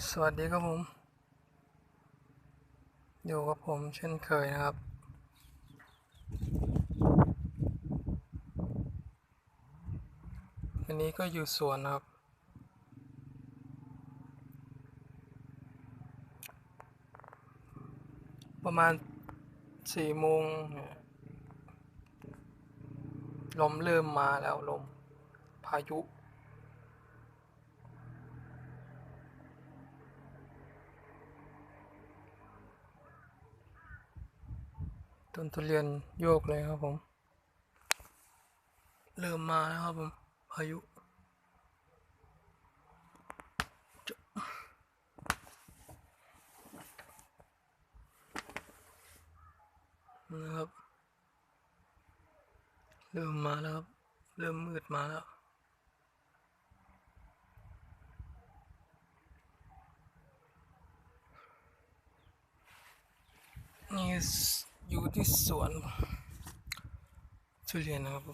สวัสดีครับผม อยู่กับผมเช่นเคยนะครับ วันนี้ก็อยู่สวนครับ ประมาณสี่โมงลมเริ่มมาแล้วลม พายุ ต้นทุเรียนโยกเลยครับผม เริ่มมาแล้วครับผมพายุจะนะครับ เริ่มมาแล้วครับ เริ่มมืดมาแล้วนี่ อยู่ที่สวนทุเรียนนะครับ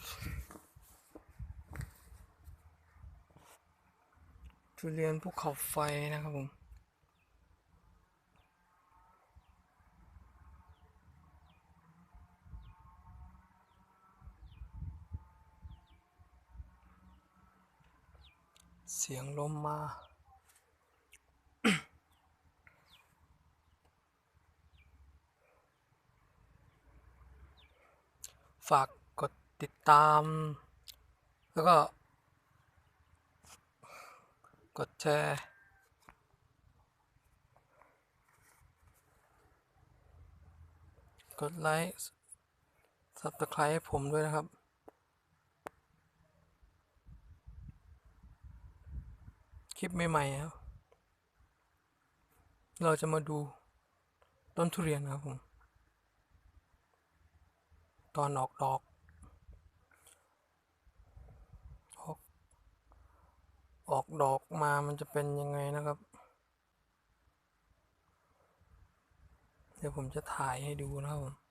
ทุเรียนภูเขาไฟนะครับผมเสียงลมมา ฝากกดติดตาม แล้วก็ กดแชร์กดไลค์ subscribe ให้ผมด้วยนะครับ คลิปใหม่ๆครับ เราจะมาดูต้นทุเรียนครับผม ตอนออกดอกออกออกดอกมามันจะเป็นยังไงนะครับ เดี๋ยวผมจะถ่ายให้ดูนะครับผม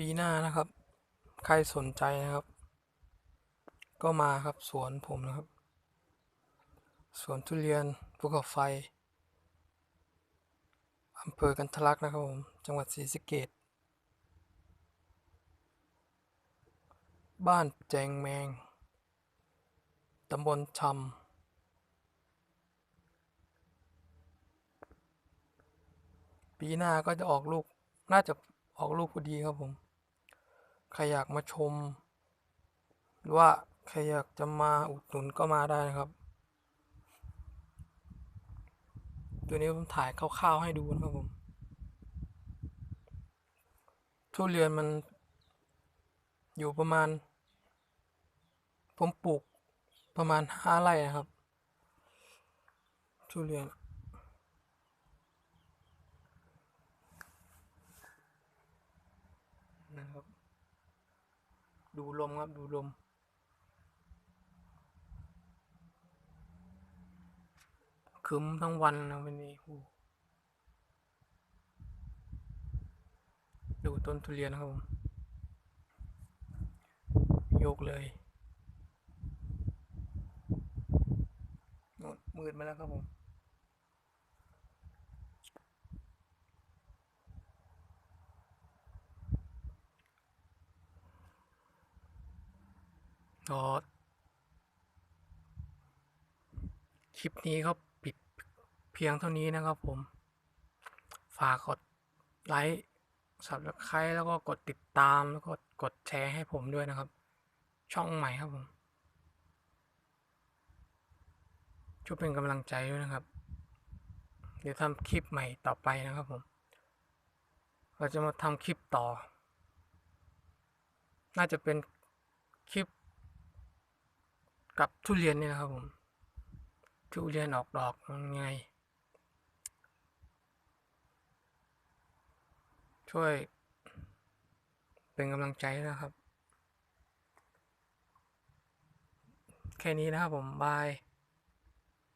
ปีหน้านะครับ ใครสนใจนะครับ ก็มาครับสวนผมนะครับ สวนทุเรียนภูเขาไฟอำเภอกันทลักนะครับผม จังหวัดศรีสะเกษบ้านแจงแมง ตำบลชำปีหน้าก็จะออกลูก น่าจะออกลูกพอดีครับผม ใครอยากมาชม หรือว่าใครอยากจะมาอุดหนุนก็มาได้นะครับ ตัวนี้ผมถ่ายคร่าวๆให้ดูนะครับผม ทุเรียนมันอยู่ประมาณ ผมปลูกประมาณห้าไร่นะครับ ทุเรียน นะครับ ดูลมครับ ดูลม คึมทั้งวันนะวันนี้ดูต้นทุเรียนครับผมโยกเลยมืดมาแล้วครับผม ก็คลิปนี้ก็ปิดเพียงเท่านี้นะครับผม ฝากกดไลค์สับสไครต์แล้วก็กดติดตามแล้วก็กดแชร์ให้ผมด้วยนะครับ ช่องใหม่ครับผมช่วยเป็นกำลังใจด้วยนะครับ เดี๋ยวทำคลิปใหม่ต่อไปนะครับผม เราจะมาทำคลิปต่อ น่าจะเป็นคลิป กับทุเรียนนี่นะครับผม ทุเรียนออกดอกยังไง ช่วย เป็นกำลังใจนะครับ แค่นี้นะครับผม บาย